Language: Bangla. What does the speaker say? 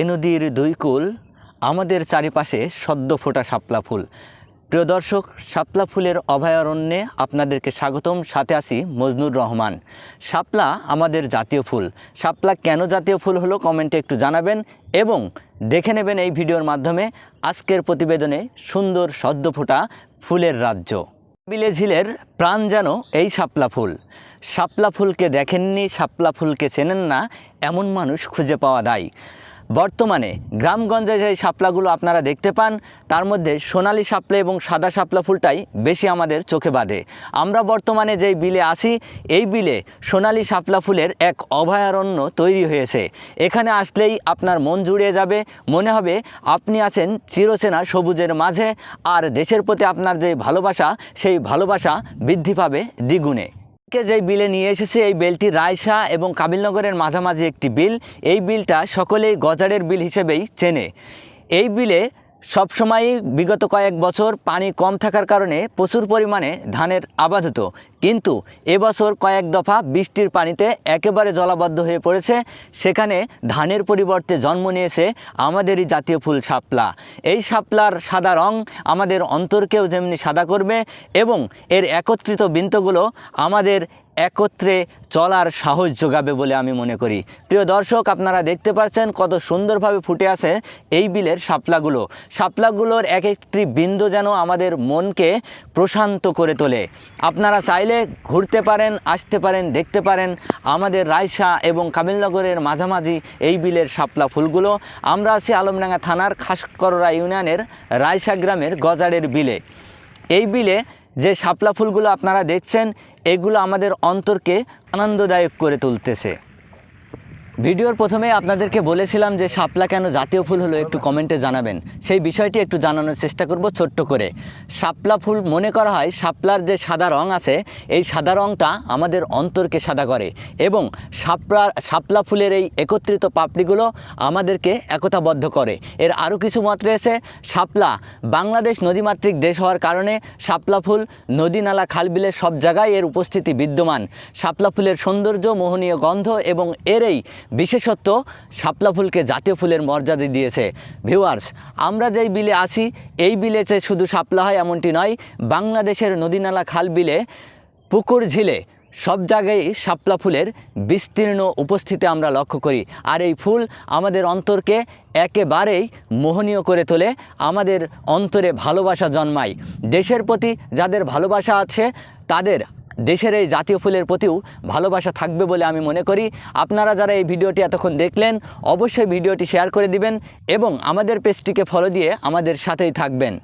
এ নদীর দুই কুল, আমাদের চারিপাশে সদ্য ফোটা শাপলা ফুল। প্রিয় দর্শক, শাপলা ফুলের অভয়ারণ্যে আপনাদেরকে স্বাগতম। সাথে আসি মজনুর রহমান। শাপলা আমাদের জাতীয় ফুল। শাপলা কেন জাতীয় ফুল হলো কমেন্টে একটু জানাবেন এবং দেখে নেবেন এই ভিডিওর মাধ্যমে আজকের প্রতিবেদনে সুন্দর সদ্য ফোটা ফুলের রাজ্য। বিলে ঝিলের প্রাণ যেন এই শাপলা ফুল। শাপলা ফুলকে দেখেননি, শাপলা ফুলকে চেনেন না, এমন মানুষ খুঁজে পাওয়া দায়। বর্তমানে গ্রামগঞ্জে যে শাপলাগুলো আপনারা দেখতে পান, তার মধ্যে সোনালি শাপলা এবং সাদা শাপলা ফুলটাই বেশি আমাদের চোখে বাঁধে। আমরা বর্তমানে যেই বিলে আসি এই বিলে সোনালি শাপলা ফুলের এক অভয়ারণ্য তৈরি হয়েছে। এখানে আসলেই আপনার মন জুড়িয়ে যাবে, মনে হবে আপনি আছেন চিরচেনা সবুজের মাঝে, আর দেশের প্রতি আপনার যে ভালোবাসা, সেই ভালোবাসা বৃদ্ধি পাবে দ্বিগুণে। কে যেই বিলে নিয়ে এসেছে এই বিলটি রায়সা এবং কাবিলনগরের মাঝামাঝি একটি বিল, এই বিলটা সকলেই গজারের বিল হিসেবেই চেনে। এই বিলে সবসময়ই বিগত কয়েক বছর পানি কম থাকার কারণে প্রচুর পরিমাণে ধানের আবাদ হতো কিন্তু এবছর কয়েক দফা বৃষ্টির পানিতে একেবারে জলাবদ্ধ হয়ে পড়েছে। সেখানে ধানের পরিবর্তে জন্ম নিয়েছে আমাদেরই জাতীয় ফুল শাপলা। এই শাপলার সাদা রং আমাদের অন্তরকেও যেমনি সাদা করবে এবং এর একত্রিত বৃন্তগুলো আমাদের একত্রে চলার সাহস যোগাবে বলে আমি মনে করি। প্রিয় দর্শক, আপনারা দেখতে পাচ্ছেন কত সুন্দরভাবে ফুটে আছে এই বিলের শাপলাগুলো। শাপলাগুলোর এক একটি বিন্দু যেন আমাদের মনকে প্রশান্ত করে তোলে। আপনারা চাইলে ঘুরতে পারেন, আসতে পারেন, দেখতে পারেন আমাদের রায়সা এবং কামিলনগরের মাঝামাঝি এই বিলের শাপলা ফুলগুলো। আমরা আছি আলমডাঙ্গা থানার খাসকররা ইউনিয়নের রায়সা গ্রামের গজারের বিলে। এই বিলে যে শাপলা ফুলগুলো আপনারা দেখছেন এগুলো আমাদের অন্তরকে আনন্দদায়ক করে তুলতেছে। ভিডিওর প্রথমে আপনাদেরকে বলেছিলাম যে শাপলা কেন জাতীয় ফুল হলো একটু কমেন্টে জানাবেন। সেই বিষয়টি একটু জানানোর চেষ্টা করব ছোট্ট করে। শাপলা ফুল মনে করা হয় শাপলার যে সাদা রং আছে, এই সাদা রংটা আমাদের অন্তরকে সাদা করে এবং শাপলা শাপলা ফুলের এই একত্রিত পাপড়িগুলো আমাদেরকে একতাবদ্ধ করে। এর আরও কিছু মত রয়েছে। শাপলা বাংলাদেশ নদীমাতৃক দেশ হওয়ার কারণে শাপলা ফুল নদী, নালা, খাল, বিলের সব জায়গায় এর উপস্থিতি বিদ্যমান। শাপলা ফুলের সৌন্দর্য, মোহনীয় গন্ধ এবং এর এই বিশেষত্ব, শাপলা ফুলকে জাতীয় ফুলের মর্যাদা দিয়েছে। ভিউয়ার্স আমরা যেই বিলে আসি এই বিলে যে শুধু শাপলা হয় এমনটি নয়, বাংলাদেশের নদীনালা খাল বিলে, পুকুর ঝিলে, সব জায়গায় শাপলা ফুলের বিস্তীর্ণ উপস্থিতি আমরা লক্ষ্য করি। আর এই ফুল আমাদের অন্তরকে একেবারেই মোহনীয় করে তোলে, আমাদের অন্তরে ভালোবাসা জন্মায়। দেশের প্রতি যাদের ভালোবাসা আছে, তাদের দেশের এই জাতীয় ফুলের প্রতিও ভালোবাসা থাকবে বলে আমি মনে করি। আপনারা যারা এই ভিডিওটি এতক্ষণ দেখলেন, অবশ্যই ভিডিওটি শেয়ার করে দিবেন এবং আমাদের পেজটিকে ফলো দিয়ে আমাদের সাথেই থাকবেন।